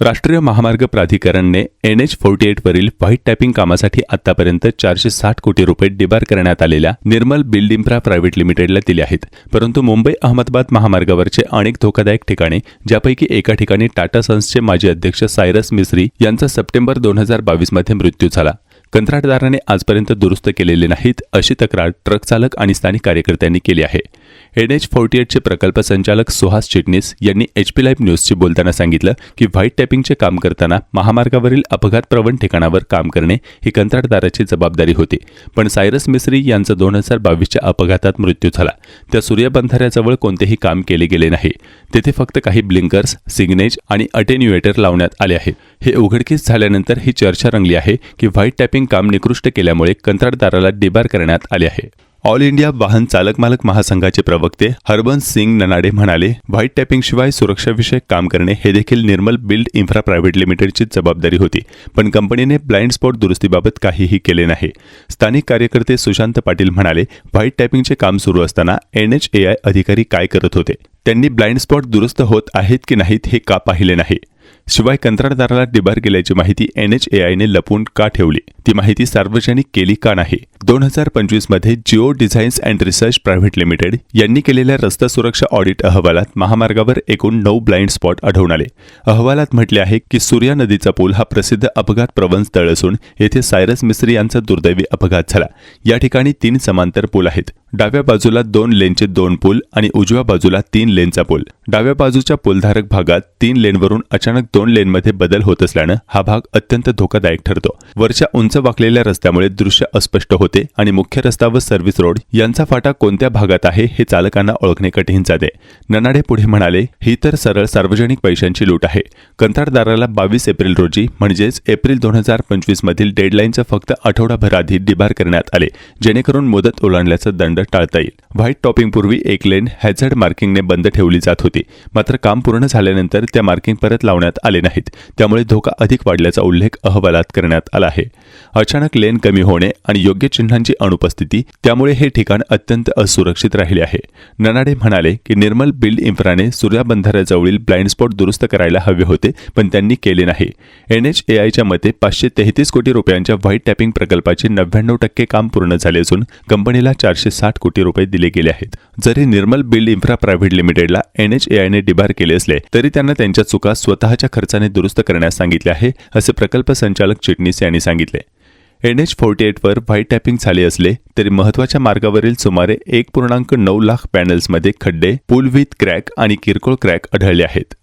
राष्ट्रीय महामार्ग प्राधिकरणने एन एच फोर्टी एटवरील व्हाईट टॅपिंग कामासाठी आतापर्यंत चारशे साठ कोटी रुपये डिबार करण्यात आलेल्या निर्मल बिल्डिंप्रा प्रायव्हेट लिमिटेडला दिले आहेत. परंतु मुंबई अहमदाबाद महामार्गावरचे अनेक धोकादायक ठिकाणे ज्यापैकी एका ठिकाणी टाटा सन्सचे माजी अध्यक्ष सायरस मिस्री यांचा सप्टेंबर दोन हजार बावीसमध्ये मृत्यू झाला. कंत्राटदाराने आजपर्यंत दुरुस्त केलेले नाहीत अशी तक्रार ट्रक चालक आणि स्थानिक कार्यकर्त्यांनी केली आहे. एन एच फोर्टी एटचे प्रकल्प संचालक सुहास चिटणीस यांनी एच पी लाईव्ह न्यूजशी बोलताना सांगितलं की व्हाईट टॅपिंगचे काम करताना महामार्गावरील अपघातप्रवण ठिकाणावर काम करणे ही कंत्राटदाराची जबाबदारी होती. पण सायरस मिस्री यांचा दोन हजार बावीसच्या अपघातात मृत्यू झाला. त्या सूर्यबंधाऱ्याजवळ कोणतेही काम केले गेले नाही. तेथे फक्त काही ब्लिंकर्स सिग्नेज आणि अटेन्युएटर लावण्यात आले आहेत हे उघडकीस झाल्यानंतर ही चर्चा रंगली आहे की व्हाईट टॅपिंग काम निकृष्ट केल्यामुळे कंत्राटदाराला डिबार करण्यात आले आहे. ऑल इंडिया वाहन चालक मालक महासंघाचे प्रवक्ते हरबंस सिंग ननाडे म्हणाले व्हाईट टॅपिंगशिवाय सुरक्षाविषयक काम करणे हे देखील निर्मल बिल्ड इन्फ्रा प्रायव्हेट लिमिटेडचीच जबाबदारी होती. पण कंपनीने ब्लाइंड स्पॉट दुरुस्तीबाबत काहीही केले नाही. स्थानिक कार्यकर्ते सुशांत पाटील म्हणाले व्हाईट टॅपिंगचे काम सुरू असताना एन एच ए आय अधिकारी काय करत होते? त्यांनी ब्लाइंड स्पॉट दुरुस्त होत आहेत की नाहीत हे का पाहिले नाही? शिवाय कंत्राटदाराला डिबार केल्याची माहिती एन एच लपून का ठेवली? ती माहिती सार्वजनिक केली का नाही? दोन हजार पंचवीसमध्ये Geo designs and research private limited यांनी केलेल्या रस्ता सुरक्षा ऑडिट अहवालात महामार्गावर एकूण नऊ ब्लाइंड स्पॉट आढळून आले. अहवालात म्हटले आहे की सूर्या नदीचा पूल हा प्रसिद्ध अपघात प्रवण स्थळ असून येथे सायरस मिस्त्री यांचा दुर्दैवी अपघात झाला. या ठिकाणी तीन समांतर पूल आहेत. डाव्या बाजूला दोन लेनचे दोन पूल आणि उजव्या बाजूला तीन लेनचा पूल. डाव्या बाजूच्या पुलधारक भागात तीन लेनवरून अचानक दोन लेनमध्ये बदल होत असल्यानं हा भाग अत्यंत धोकादायक ठरतो. वरच्या उंच वाकलेल्या रस्त्यामुळे दृश्य अस्पष्ट होते आणि मुख्य रस्ता व सर्व्हिस रोड यांचा फाटा कोणत्या भागात आहे हे चालकांना ओळखणे कठीण जाते. ननाडे पुढे म्हणाले ही तर सरळ सार्वजनिक पैशांची लूट आहे. कंत्राटदाराला बावीस एप्रिल रोजी म्हणजेच एप्रिल दोन हजार पंचवीस मधील डेडलाईनचं फक्त आठवडाभर आधी डिबार करण्यात आले जेणेकरून मुदत ओलांडल्याचा दंड टाळता येईल. व्हाईट टॉपिंगपूर्वी एक लेन हॅझर्ड मार्किंगने बंद ठेवली जात होती. मात्र काम पूर्ण झाल्यानंतर त्या मार्किंग परत लावण्यात आले नाहीत. त्यामुळे धोका अधिक वाढल्याचा उल्लेख अहवालात करण्यात आला आहे. अचानक लेन कमी होणे आणि योग्य चिन्हांची अनुपस्थिती त्यामुळे हे ठिकाण अत्यंत असुरक्षित राहिले आहे. ननाडे म्हणाले की निर्मल बिल्ड इन्फ्राने सूर्याबंधाऱ्याजवळील ब्लाइंड स्पॉट दुरुस्त करायला हवे होते पण त्यांनी केले नाही. एनएचएआयच्या ए आयच्या मते पाचशे तेहतीस कोटी रुपयांच्या व्हाईट टॅपिंग प्रकल्पाचे नव्याण्णव टक्के काम पूर्ण झाले असून कंपनीला चारशे साठ कोटी रुपये दिले गेले आहेत. जरी निर्मल बिल्ड इन्फ्रा प्रायव्हेट लिमिटेडला एन एच ए डिबार केले असले तरी त्यांना त्यांच्या चुका स्वतःच्या खर्चाने दुरुस्त करण्यास सांगितले आहे असे प्रकल्प संचालक चिटणीस यांनी सांगितले. एन एच फोर्टी एटवर व्हाईट टॅपिंग झाले असले तरी महत्त्वाच्या मार्गावरील सुमारे एक पूर्णांक नऊ लाख पॅनल्समध्ये खड्डे पूल विथ क्रॅक आणि किरकोळ क्रॅक आढळले आहेत.